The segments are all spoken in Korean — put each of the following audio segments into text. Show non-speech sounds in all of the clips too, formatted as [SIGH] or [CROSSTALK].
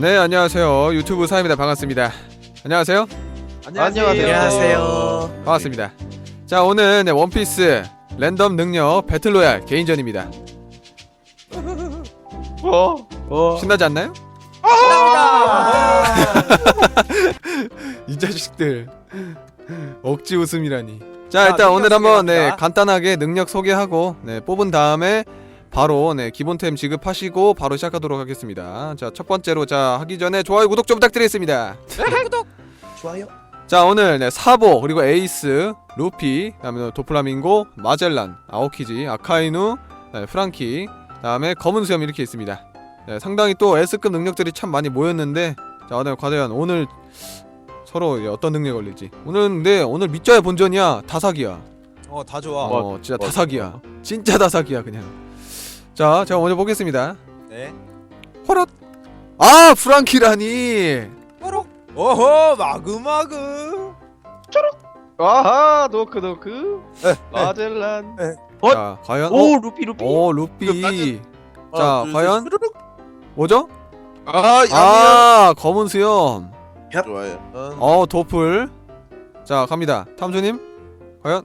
네 안녕하세요. 유튜브 사입니다. 반갑습니다. 안녕하세요. 안녕하세요. 반갑습니다. 자 오늘 네, 원피스 랜덤 능력 배틀로얄 개인전입니다. 어. 신나지 않나요? [LAUGHS] 이 자식들. 억지 웃음이라니. 자 자, 일단 능력 오늘 한번 네, 소개합니다. 간단하게 능력 소개하고 네, 뽑은 다음에 바로 네, 기본템 지급하시고 바로 시작하도록 하겠습니다. 자 첫 번째로 자 하기 전에 좋아요 구독 좀 부탁드리겠습니다. 좋아요. 자 오늘 네, 사보 그리고 에이스 루피 그다음에 도플라밍고 마젤란 아오키지 아카이누 그다음에 프랑키 그다음에 검은 수염 이렇게 있습니다. 네, 상당히 또 S급 능력들이 참 많이 모였는데 자 오늘 과연 오늘 서로 어떤 능력 걸릴지. 오늘 근데 오늘 밑자의 본전이야 다사기야. 어, 다 좋아. 어 진짜 다사기야. 진짜 다사기야 그냥 자 제가 먼저 보겠습니다. 네. 호럿 아 프랑키라니! 오호, 마그마그. 아하 노크 노크. 에, 마젤란. 어? 자 과연 오 루피 루피. 오 루피. 자 둘, 과연. 뭐죠? 아아 검은 수염. 좋아요. 어 도플. 자 갑니다. 탐주님 과연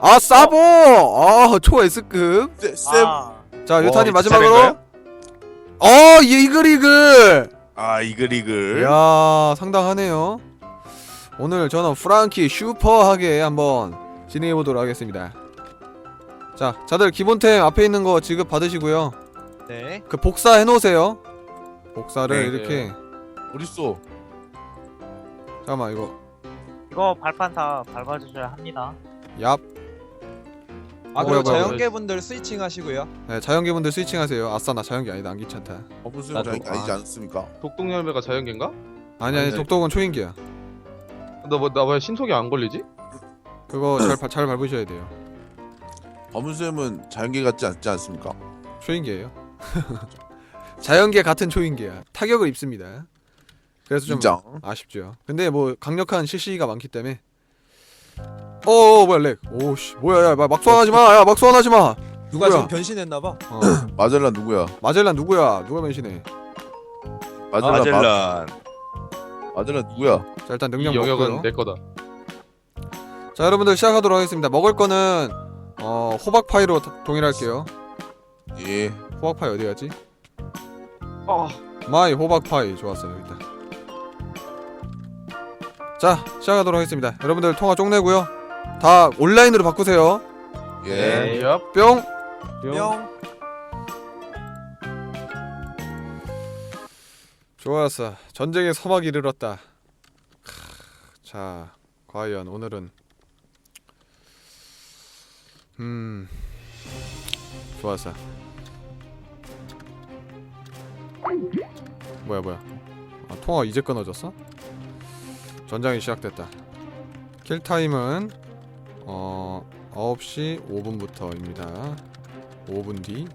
아 사보! 어초 S급. 세- 세- 아. 자 유타님 어, 마지막으로? 어 이글 이글! 아 이글 이글. 이야 상당하네요. 오늘 저는 프랑키 슈퍼하게 한번 진행해 보도록 하겠습니다. 자 다들 기본템 앞에 있는 거 지급 받으시고요. 네. 그 복사 해 놓으세요. 복사를 네, 이렇게. 어딨어? 잠깐만 이거. 이거 발판 다 밟아주셔야 합니다. 얍 아, 그리고 뭐야, 자연계분들 스위칭 하시고요. 네, 자연계분들 스위칭하세요. 아싸 나 자연계 아니다. 안 귀찮다. 어부스 나도- 장 아니지 않습니까? 독동열매가 자연계인가? 아니 아니 네. 독독은 초인계야. 나뭐나왜 신속이 안 걸리지? 그거 잘, 바- 잘 밟으셔야 돼요. 수염은 자연계 같지 않지 않습니까? 초인계예요. [LAUGHS] 자연계 같은 초인계야. 타격을 입습니다. 그래서 좀 인정. 아쉽죠. 근데 뭐 강력한 CC가 많기 때문에 어 뭐야 렉. 오씨. 뭐야 야막 소환하지 마. 야막 소환하지 마. 누가 누구야? 지금 변신했나봐. 어, [CLEARS THROAT] 마젤란 누구야? 마젤란 누구야? 누가 변신해? 마젤란 마젤란. 마, 마젤란 누구야? 자 일단 이 능력 영역은 먹고요 내 거다. 자 여러분들 시작하도록 하겠습니다. 먹을 거는 어 호박 파이로 다- 동일할게요. 예. 호박 파이 어디 갔지? 아. 마이 호박 파이. 좋았어요 일단. 자 시작하도록 하겠습니다. 여러분들 통화 쪽내고요 다 온라인으로 바꾸세요. 예. 얍. 뿅. 뿅. 좋았어. 전쟁의 서막이 이르렀다. 크, 자 과연 오늘은? 음 좋았어. 뭐야 뭐야. 아, 통화 이제 끊어졌어? 전장이 시작됐다. 킬 타임은 어 9시 5분부터입니다. 5분 뒤.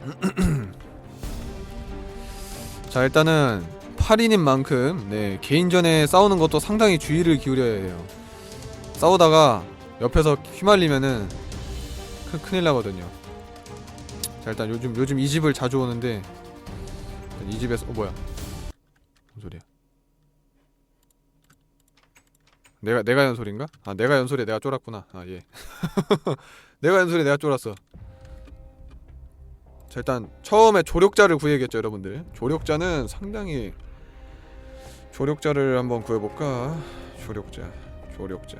[CLEARS THROAT] 자 일단은 8인인 만큼 네 개인전에 싸우는 것도 상당히 주의를 기울여야 해요. 싸우다가 옆에서 휘말리면은 큰, 큰일 나거든요. 자 일단 요즘 요즘 이 집을 자주 오는데 이 집에서 어 뭐야? 무슨 소리야 내가 내가 연소리인가? 아 내가 연소리에 내가 쫄았구나. 아 예. [LAUGHS] 내가 연소리에 내가 쫄았어. 자 일단 처음에 조력자를 구해야겠죠 여러분들. 조력자는 상당히 조력자를 한번 구해볼까? 조력자 조력자.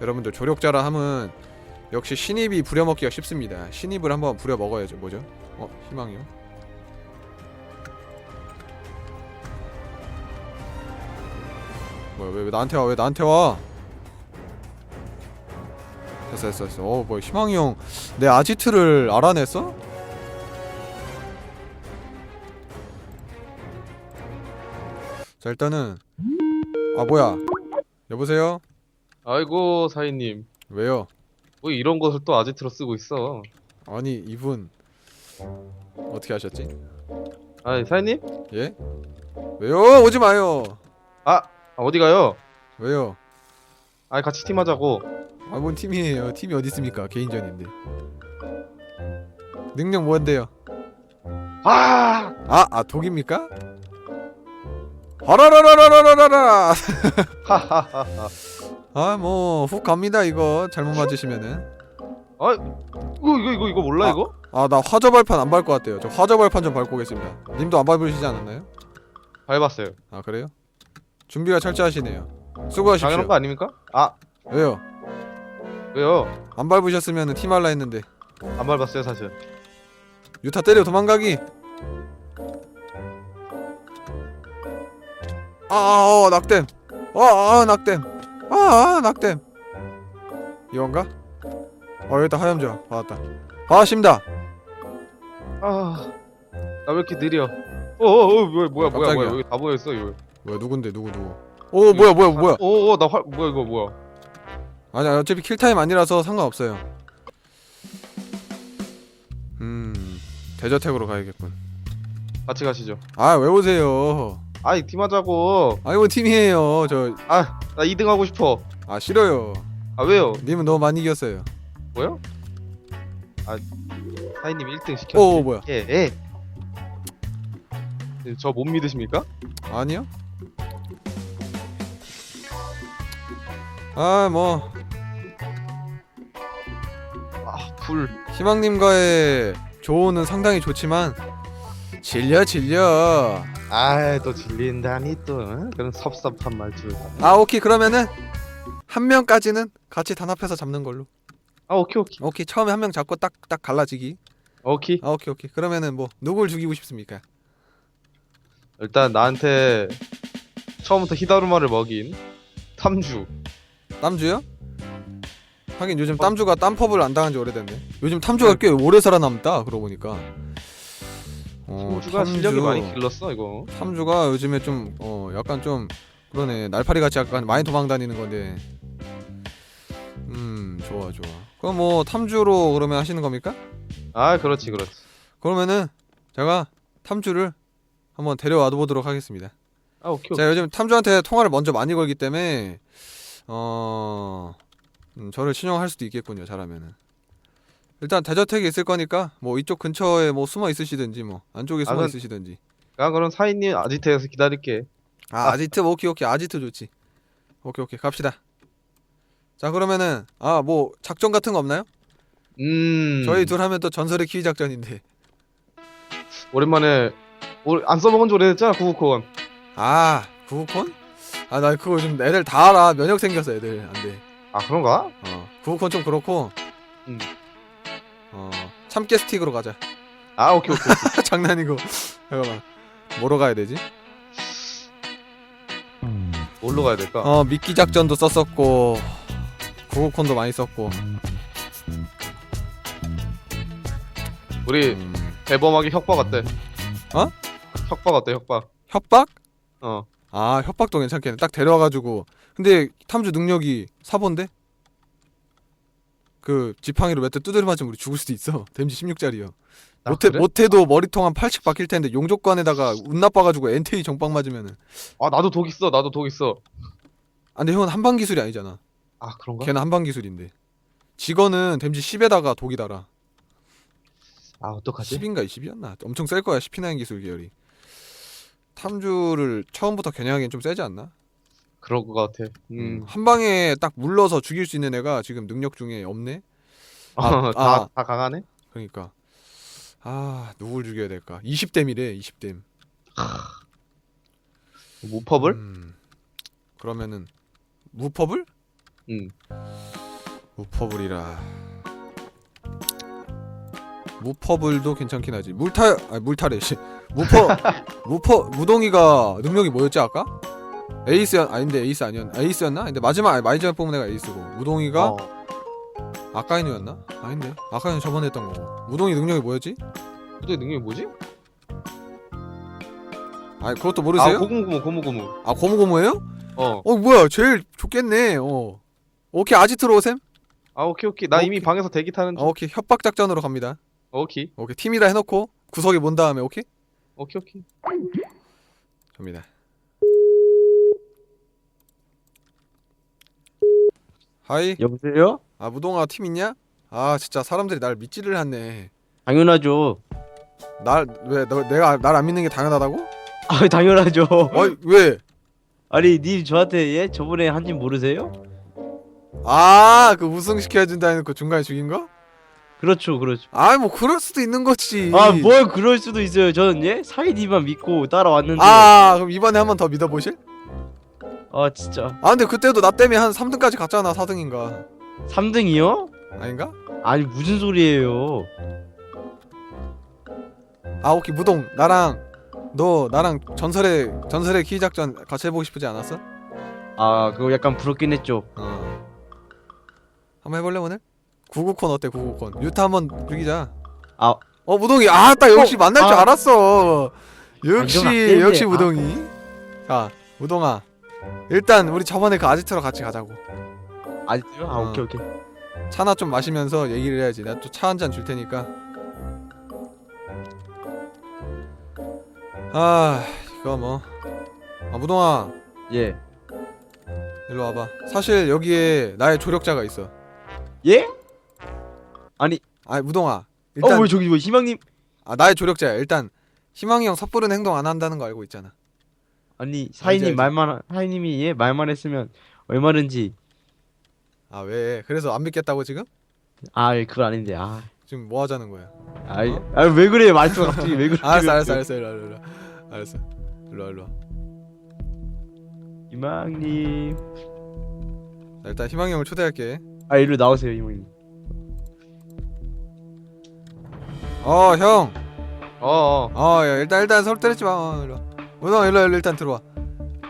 여러분들 조력자라 함은 역시 신입이 부려먹기가 쉽습니다. 신입을 한번 부려먹어야죠. 뭐죠? 어 희망이요 뭐야. 왜, 왜 나한테 와? 왜 나한테 와? 됐어 됐어 됐어. 어 뭐야 희망이 형. 내 아지트를 알아냈어? 자 일단은 아 뭐야? 여보세요? 아이고 사인님. 왜요? 뭐 이런 것을 또 아지트로 쓰고 있어. 아니 이분 어떻게 하셨지? 아 사인님? 예? 왜요? 오지 마요. 아 어디 가요? 왜요 아 같이 팀하자고. 아 뭔 팀이에요 팀이 어디 있습니까 개인전인데 능력 뭔데요 아! 아, 아 독입니까? 하라라라라라라라. 하하하하. [LAUGHS] 아, 뭐 훅 갑니다 이거 잘못 맞으시면은. 아, 이거 이거 이거 이거 몰라 아. 이거? 아, 나 화저 발판 안 밟을 것 같아요. 저 화저 발판 좀 밟고 오겠습니다. 님도 안 밟으시지 않았나요? 밟았어요. 아, 그래요? 준비가 철저하시네요. 수고하십시오. 당연한 거 아닙니까? 아, 왜요? 왜요? 안 밟으셨으면 팀 할라 했는데 안 밟았어요 사실. 유타 때려 도망가기. 아, 아, 어, 낙댐. 아, 아, 낙댐. 아, 아, 낙댐. 이건가? 어, 여기다 하염자. 받았다. 받았습니다. 아, 나 왜 이렇게 느려? 어, 어, 어, 뭐야, 뭐야, 뭐야, 깜짝이야. 뭐야, 여기 다 모였어, 이거. 뭐야, 누군데, 누구, 누구? 오, 뭐야, 뭐야, 뭐야? 어, 어, 나 활, 뭐야, 이거 뭐야? 아니, 어차피 킬타임 아니라서 상관없어요. 음, 대저택으로 가야겠군. 같이 가시죠. 아, 왜 오세요? 아이, 팀하자고. 아, 이거 팀이에요. 저, 아, 나 2등 하고 싶어. 아, 싫어요. 아, 왜요? 님은 너무 많이 이겼어요. 뭐요? 아, 사인님 1등 시켰. 오, 뭐야? 예, 예. 저 못 믿으십니까? 아니요? 아, 뭐, 아, 불. 희망님과의 조언은 상당히 좋지만, 질려, 질려. 아, 또 질린다니 또 응? 그런 섭섭한 말투. 아, 오케이. 그러면은, 한 명까지는 같이 단합해서 잡는 걸로. 아, 오케이, 오케이, 오케이. 처음에 한 명 잡고 딱, 딱 갈라지기. 오케이. 아, 오케이, 오케이. 그러면은 뭐, 누굴 죽이고 싶습니까? 일단 나한테 처음부터 히다루마를 먹인 탐주. 땀주요? 하긴 요즘 땀주가 땀퍼블 안 당한 지 오래됐네. 요즘 탐주가 꽤 오래 살아남다. 그러고 보니까. 어, 탐주가 실력이 많이 길렀어 이거. 탐주가 요즘에 좀 어 약간 좀 그러네 날파리 같이 약간 많이 도망 다니는 건데. 음 좋아 좋아. 그럼 뭐 탐주로 그러면 하시는 겁니까? 아, 그렇지, 그렇지. 그러면은 제가 탐주를 한번 데려와 보도록 하겠습니다. 아, 오케이, 오케이. 제가 요즘 탐주한테 통화를 먼저 많이 걸기 때문에 어 음, 저를 신용할 수도 있겠군요. 잘하면은. 일단 대저택에 있을 거니까 뭐 이쪽 근처에 뭐 숨어 있으시든지 뭐 안쪽에 아, 숨어 그건- 있으시든지. 아, 그럼 사인님 아지트에서 기다릴게. 아 아지트 뭐 오케이 오케이 아지트 좋지. 오케이 오케이 갑시다. 자 그러면은 아 뭐 작전 같은 거 없나요? 음. 저희 둘 하면 또 전설의 키위 작전인데. 오랜만에 올- 안 써먹은 지 오래됐잖아, 구구콘. 아 구우콘? 아 나 그거 요즘 애들 다 알아 면역 생겼어 애들 안 돼. 아, 그런가? 어 구우콘 좀 그렇고. 음. 어 참깨 스틱으로 가자. 아, 오케이, 오케이. [LAUGHS] 장난이고 잠깐만 뭐로 가야 되지? 뭘로 가야 될까? 어 미끼 작전도 썼었고 구호콘도 많이 썼고 우리 음, 대범하게 협박 어때? 어? 협박 어때, 협박? 협박? 어. 아 협박도 괜찮겠네 딱 데려와가지고 근데 탐주 능력이 사본데? 그 지팡이로 몇 대 두드려 맞으면 우리 죽을 수도 있어 [LAUGHS] 데미지 16짜리요 아, 못해, 그래? 못해도 머리통 한 80 박힐 텐데 용족관에다가 운 나빠가지고 엔테이 정빵 맞으면은 아, 나도 독 있어, 나도 독 있어. 아 근데 형은 한방 기술이 아니잖아 아, 그런가? 걔는 한방 기술인데 직원은 데미지 10에다가 독이 달아 아, 어떡하지? 10인가 20이었나? 엄청 셀 거야 10피나인 기술 계열이. 탐주를 처음부터 겨냥하기엔 좀 세지 않나? 그럴 것 같아. 음. 한 방에 딱 물러서 죽일 수 있는 애가 지금 능력 중에 없네. 아, 어, [LAUGHS] 다, 아. 다 강하네? 그러니까 아 누굴 죽여야 될까? 20댐이래 20댐. 무퍼블? 음, 그러면은 무퍼블? 응. 무퍼블이라. 무퍼블도 괜찮긴 하지. 물타 아니 물타래 씨. 무퍼 무퍼 무동이가 능력이 뭐였지 아까? 에이스였 아닌데 에이스 아니었 에이스였나? 근데 마지막 아니, 마지막 뽑은 애가 에이스고 무동이가 어. 아까인이었나? 아닌데 아까인 저번에 했던 거고 무동이 능력이 뭐였지? 그때 능력이 뭐지? 아니 그것도 아, 모르세요? 고무고무, 고무고무. 아 고무고무예요? 어. 어 뭐야 제일 좋겠네 어 오케이 아지트로 오셈? 아, 오케이, 오케이. 나 이미 오케이. 방에서 대기 타는 중. 어, 오케이 협박 작전으로 갑니다 오케이. 오케이 팀이라 해놓고 구석에 몬 다음에 오케이? 오케이, 오케이. 접니다 하이 여보세요? 아 무동아 팀 있냐? 아 진짜 사람들이 날 믿지를 않네 당연하죠. 날왜너 내가 날 안 믿는 게 당연하다고? 아 [LAUGHS] 당연하죠. 어 왜? 아니 님 저한테 예 저번에 한집 모르세요? 아 그 우승 시켜야 된다는 그 중간에 죽인 거? 그렇죠 그렇죠. 아이 뭐 그럴 수도 있는 거지. 아 뭘 그럴 수도 있어요. 저는 예 사이디만 믿고 따라왔는데. 아 그럼 이번에 한 번 더 믿어보실? 아 진짜 아 근데 그때도 나 때문에 한 3등까지 갔잖아 4등인가 3등이요? 아닌가? 아니 무슨 소리예요? 아 오케이 무동 나랑 너 나랑 전설의 전설의 키 작전 같이 해보고 싶지 않았어? 아 그거 약간 부럽긴 했죠. 어 한번 해볼래 오늘? 구구콘 어때 구구콘 유타 한번 죽이자 아. 어 무동이 아따 역시 어, 만날 줄 아. 알았어 역시 악대인데, 역시 아. 무동이 자 무동아 일단 우리 저번에 그 아지트로 같이 가자고 아직도요? 아 어. 오케이 오케이. 차나 좀 마시면서 얘기를 해야지 내가 또차 한 잔 줄 테니까 아 이거 뭐 아, 무동아 예. 일로 와봐 사실 여기에 나의 조력자가 있어 예? 아니. 무동아. 일단 어왜 저기 뭐 희망님? 아 나의 조력자야. 일단 희망이 형 섣부른 행동 안 한다는 거 알고 있잖아. 아니 사인님 알지. 말만 사인님이 예 말만 했으면 얼마든지. 아 왜? 그래서 안 믿겠다고 지금? 아 예, 그건 아닌데 아. 지금 뭐 하자는 거야? 아이 아 왜 그래? 말투가 갑자기 왜 그래? 알았어 알았어 알았어. 일로 와, 일로 와. 알았어. 일로 와 일로 와. 희망님. 자, 일단 희망이 형을 초대할게. 아 일로 나오세요 희망님. 어 형 어 어 어, 야, 일단 일단 서로 때리지 마. 어, 일로. 와. 무동 일로 일로 일단 들어와.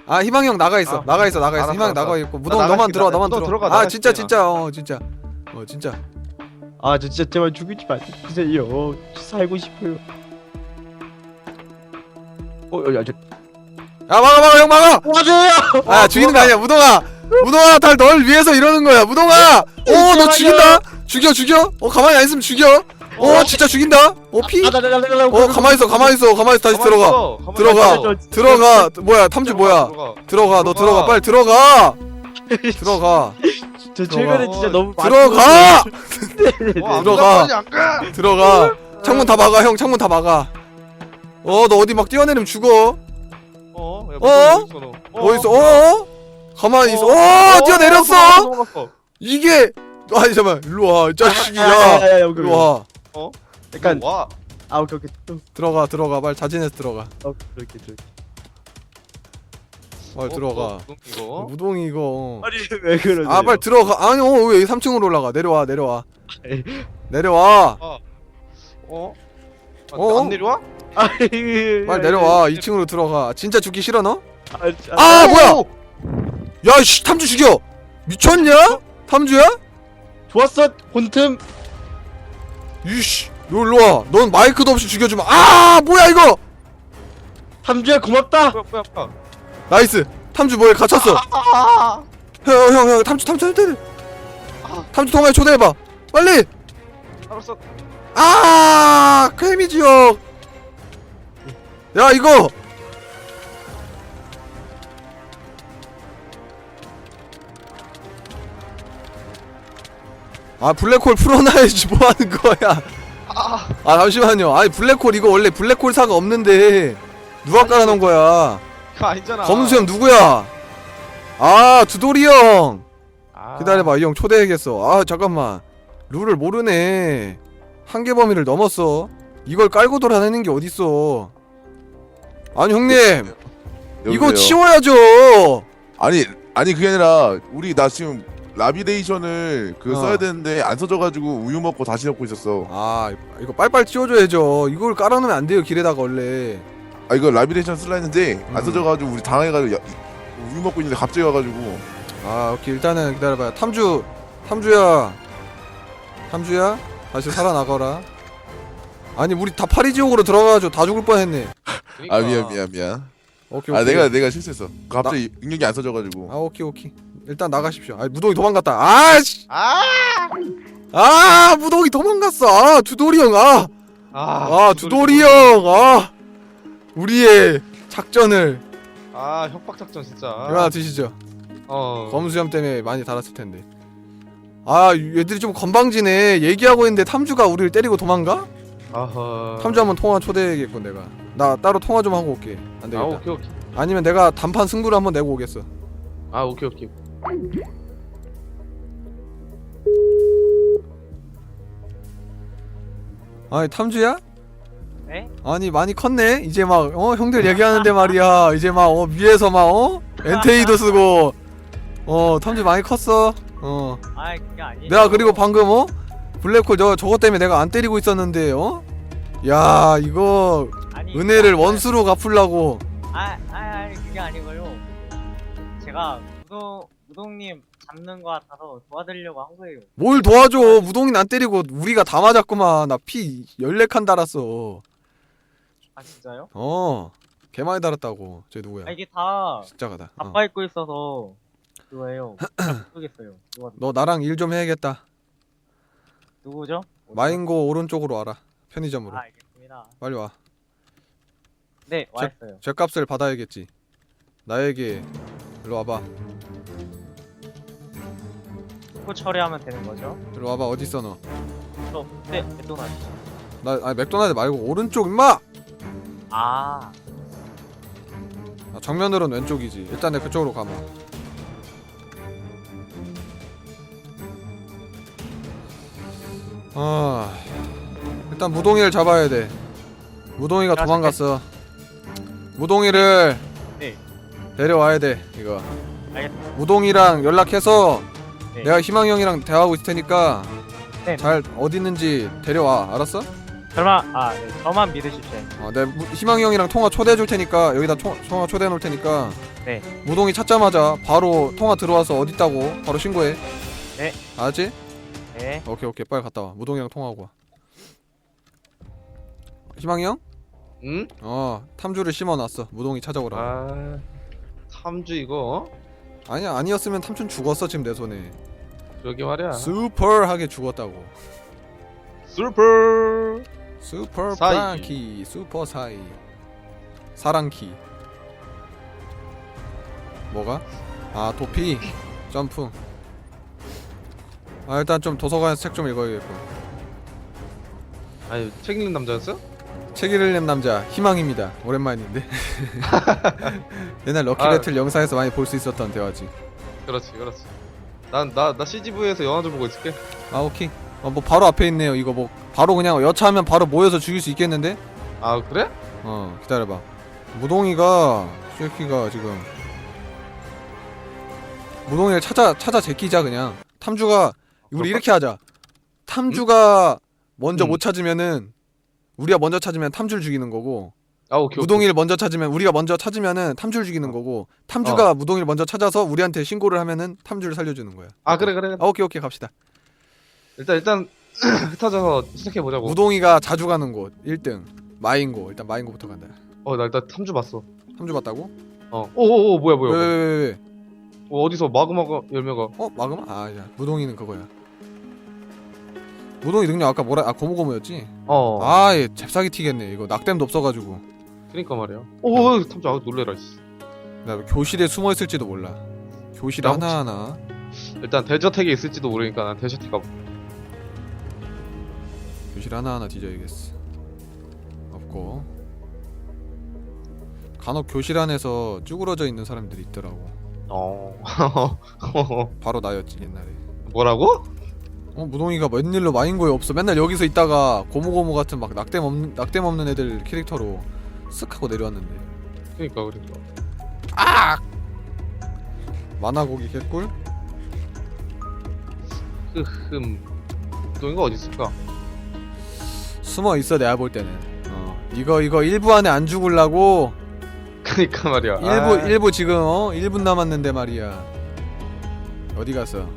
아, 희망이 형 나가 있어. 아, 나가 있어. 나가 있어. 알았어, 희망 알았어. 나가 있고. 나 무동 나갈게, 너만 들어와. 나- 너만 무동 들어와. 들어가, 아, 진짜 나갈게, 진짜. 어, 진짜. 어, 진짜. 아 저 진짜 제발 죽이지 마세요. 살고 싶어요. 어 야 저. 야, 막아 막아 형 막아. 맞아요. 아, 죽이는 거 아니야. 무동아. 무동아, 다 널 위해서 이러는 거야. 무동아. 어, 너 죽인다. 죽여 죽여. 어, 가만히 안 있으면 죽여. 어, 진짜 죽인다. 어, 피. 어, 가만히 있어. 가만히 있어. 가만히 있어. 다시 들어가. 들어가. 들어가. 뭐야? 탐주 뭐야? 들어가. 너 들어가. 빨리 들어가. 들어가. 저 최근에 진짜 너무 들어가. 들어가 들어가. 창문 다 막아. 형 창문 다 막아. 어, 너 어디 막 뛰어내리면 죽어. 어? 야, 어? 어디 있어? 어? 가만히 있어. 어, 뛰어내렸어. 이게 아니 잠깐. 일로 와. 이 자식이야. 야야야 일로 와. 약간 와 아 오케이 오케이 또 들어가. 들어가. 빨리 자진해서 들어가. 어, 그렇게 그렇게. 빨리 어, 들어가. 어, 이거 무동이 이거. 아니 왜 그러세요? 아, 빨리 들어가. 아니, 어, 왜 여기 3층으로 올라가? 내려와. 내려와. 에이. [LAUGHS] 내려와. 어? 아, 어? 안 내려와? [LAUGHS] 아니 빨리 내려와. 2층으로 들어가. 진짜 죽기 싫어 너? 아, 아, 오! 뭐야? 야, 씨, 탐주 죽여. 미쳤냐? 탐주야? 좋았어 혼틈. 이씨. 너 일로 와. 넌 마이크도 없이 죽여주면 아, 뭐야 이거? 삼주야 고맙다. 뭐야 뭐야 뭐야 나이스. 탐주 뭐에 갇혔어? 아, 형, 형, 형, 탐주, 탐주, 탐주. 탐주 통화에 초대해봐. 빨리. 알았어 아, 케미 지역. 야, 이거. 아, 블랙홀 풀어놔야지 [LAUGHS] 뭐 하는 거야. 아 아, 잠시만요. 아니, 블랙홀 이거 원래 블랙홀 사가 없는데 누가 깔아놓은 거야? 그거 아니잖아 검수형 누구야? 아, 두돌이 형. 아, 기다려봐 이 형 초대해야겠어 아 잠깐만 룰을 모르네 한계 범위를 넘었어 이걸 깔고 돌아다니는 게 어딨어 아니 형님 이거 여보세요? 치워야죠 아니 아니 그게 아니라 우리 나 지금 라비데이션을 그 어. 써야 되는데 안 써져가지고 우유 먹고 다시 넣고 있었어. 아 이거 빨빨 치워줘야죠 이걸 깔아놓으면 안 돼요 길에다가 원래 아 이거 라비데이션 쓸라 했는데 음. 안 써져가지고 우리 당해가지고 야, 우유 먹고 있는데 갑자기 와가지고 아 오케이 일단은 기다려봐요 탐주 탐주야 탐주야 다시 살아나거라 아니 우리 다 파리지옥으로 들어가가지고 다 죽을 뻔했네. 아 미안 미안 미안. 오케이 오케이 아 내가 내가 실수했어. 갑자기 능력이 안 써져가지고. 아 오케이 오케이 일단 나가십시오. 아 무동이 도망갔다. 아씨! 아! 아 무동이 도망갔어. 아 두돌이 형아. 아 두돌이 형 아. 우리의 작전을 아 협박 작전 진짜. 하나 드시죠. 어. 검수염 때문에 많이 달았을 텐데. 아 얘들이 좀 건방지네. 얘기하고 있는데 탐주가 우리를 때리고 도망가? 아하. 탐주 한번 통화 초대해야겠군 내가. 나 따로 통화 좀 하고 올게. 안아 되겠다. 오케이 오케이. 아니면 내가 단판 승부를 한번 내고 오겠어. 아 오케이 오케이. 아니 탐주야? 네? 아니 많이 컸네 이제 막 어 형들 얘기하는데 말이야 이제 막 어, 위에서 막 어? 엔테이도 쓰고 어 탐주 많이 컸어 어 아 그게 아니에요. 내가 그리고 방금 어 블랙홀 저 저것 때문에 내가 안 때리고 있었는데 어? 야 이거 아니, 은혜를 그게 원수로 갚으려고 아, 아, 아니 그게 아니고요. 제가 우동 우동님 잡는 거 같아서 도와드리려고 한 거예요. 뭘 도와줘 무동인 안 때리고 우리가 다 맞았구만 나 피 14칸 달았어 아 진짜요? 어 개많이 달았다고 쟤 누구야 아 이게 다 십자가다 어. 바빠 입고 있어서 그거예요. 잘 [CLEARS THROAT] 모르겠어요. 누가 너 나랑 일 좀 해야겠다 누구죠? 마인고 오른쪽으로 와라 편의점으로 아 알겠습니다. 빨리 와 네 와있어요. 죗값을 받아야겠지 나에게 일로 와봐. 그 처리하면 되는 거죠? 일로 와봐 어딨어 너? 저 네, 맥도날드. 나 아니 맥도날드 말고 오른쪽 임마! 아, 아, 정면으로는 왼쪽이지. 일단 내 그쪽으로 가봐. 아 일단 무동이를 잡아야 돼. 무동이가 야, 도망갔어. 무동이를 네. 데려와야 돼 이거 알겠습니다. 무동이랑 연락해서 네. 내가 희망 형이랑 대화하고 있을 테니까 네. 잘 어디 있는지 데려와 알았어? 설마 아, 네. 저만 믿으십시오. 어, 내 무- 희망 형이랑 통화 초대해 줄 테니까 여기다 통, 통화 초대해 놓을 테니까 네. 무동이 찾자마자 바로 통화 들어와서 어디 있다고 바로 신고해. 네. 알았지? 네. 오케이 오케이 빨리 갔다 와. 무동이랑 통화하고 와. 희망이 형? 응? 어 탐주를 심어놨어. 무동이 찾아오라. 고아 탐주 이거 어? 아니야 아니었으면 탐춘 죽었어 지금 내 손에. 그러게 말이야. 슈퍼하게 죽었다고. 슈퍼. 슈퍼 사이. 프랑키 슈퍼 사이 사랑키 뭐가? 아 도피 점프 아 일단 좀 도서관에서 책 좀 읽어야겠고 아니 책 읽는 남자였어? 책 읽는 남자 희망입니다 오랜만인데 [LAUGHS] 옛날 아. 럭키배틀 영상에서 많이 볼 수 있었던 대화지 그렇지 그렇지. 난 나 나 CGV에서 영화 좀 보고 있을게. 아 오케이 어, 뭐 바로 앞에 있네요 이거 뭐 바로 그냥 여차하면 바로 모여서 죽일 수 있겠는데? 아 그래? 어 기다려봐 무동이가 쉐키가 지금 무동이를 찾아 찾아 제끼자 그냥 탐주가 우리 이렇게 하자 탐주가 먼저 음. 못 찾으면은 우리가 먼저 찾으면 탐주를 죽이는 거고 아 오케이. 무동이를 먼저 찾으면 우리가 먼저 찾으면은 탐주를 죽이는 거고 탐주가 무동이를 먼저 찾아서 우리한테 신고를 하면은 탐주를 살려주는 거야. 아 그래 그래. 아, 오케이 오케이 갑시다 일단 일단 [CLEARS THROAT] 흩어져서 시작해 보자고. 무동이가 자주 가는 곳 1등 마인고 일단 마인고부터 간다 어나 일단 탐주 봤어. 탐주 봤다고? 어. 오오오 뭐야 뭐야. 왜 뭐야. 왜왜 왜? 어, 어디서 마그마가 열매가. 어 마그마? 아야 무동이는 그거야. 무동이 능력 아까 뭐라 아 고무고무였지? 어. 아얘 잽싸게 튀겠네 이거 낙댐도 없어가지고 그러니까 말이야. 오 탐주 아 놀래라. 씨. 나 교실에 숨어 있을지도 몰라. 교실에 나 하나 하나. 일단 대저택에 있을지도 모르니까 난 대저택 가. 교실 하나 하나 뒤져야겠어. 없고. 간혹 교실 안에서 쭈그러져 있는 사람들이 있더라고. 어. [LAUGHS] 바로 나였지 옛날에. 뭐라고? 어 무동이가 웬일로 마인고에 없어. 맨날 여기서 있다가 고무고무 같은 막 낙댐 없는 낙댐 없는 애들 캐릭터로 쓱 하고 내려왔는데. 그러니까 그러니까. 만화고기 개꿀? 흐흠. 동이가 어디 있을까? 숨어 있어 내가 볼 때는. 어 이거 이거 1부 안에 안 죽을라고 그러니까 말이야. 1부 아, 1부 지금 어 1분 남았는데 말이야. 어디 갔어?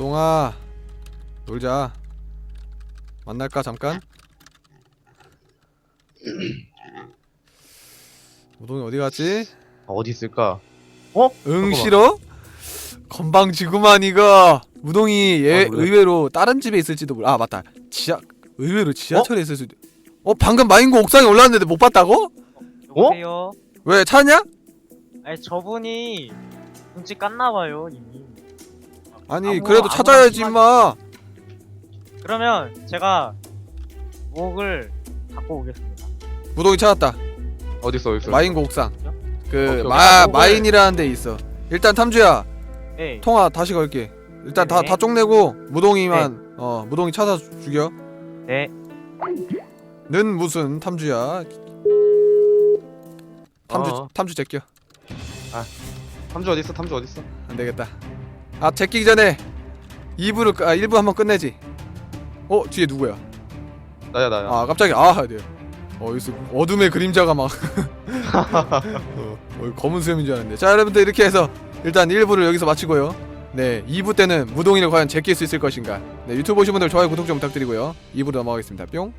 우동아 놀자. 만날까 잠깐? [CLEARS THROAT] 우동이 어디 갔지? 어디 있을까? 응 잠깐만. 싫어? 건방지구만 이거 우동이 얘 아, 놀래. 의외로 다른 집에 있을지도 몰라 아 맞다 지하 의외로 지하철에 있을 수도 어 방금 마인고 옥상에 올랐는데 못 봤다고? 여보세요. 왜 찾냐? 아니 저분이 눈치 깠나 봐요 이미. 아니 아무- 그래도 아무나 찾아야지 심하게- 임마 그러면 제가 목을 갖고 오겠습니다. 무동이 찾았다. 어딨어 어딨어 마인고 옥상. 그 오케이, 마 오케이. 마인이라는 데 있어. 일단 탐주야 네. 통화 다시 걸게. 일단 다 네. 다 쪽내고 무동이만 어 무동이 찾아 죽여. 네. 는 무슨 탐주야? 탐주 어. 탐주 제껴. 탐주 어딨어 탐주 어딨어 안 되겠다. 아 제끼기 전에 2부를 아 1부 한번 끝내지. 어 뒤에 누구야? 나야 나야 아 깜짝이야. 아 네. 어 여기서 어둠의 그림자가 막 [LAUGHS] 어, 어, 검은 수염인 줄 알았는데. 자 여러분들 이렇게 해서 일단 1부를 여기서 마치고요. 네 2부 때는 무동이를 과연 제낄 수 있을 것인가. 네 유튜브 보신 분들 좋아요 구독 좀 부탁드리고요. 2부로 넘어가겠습니다. 뿅.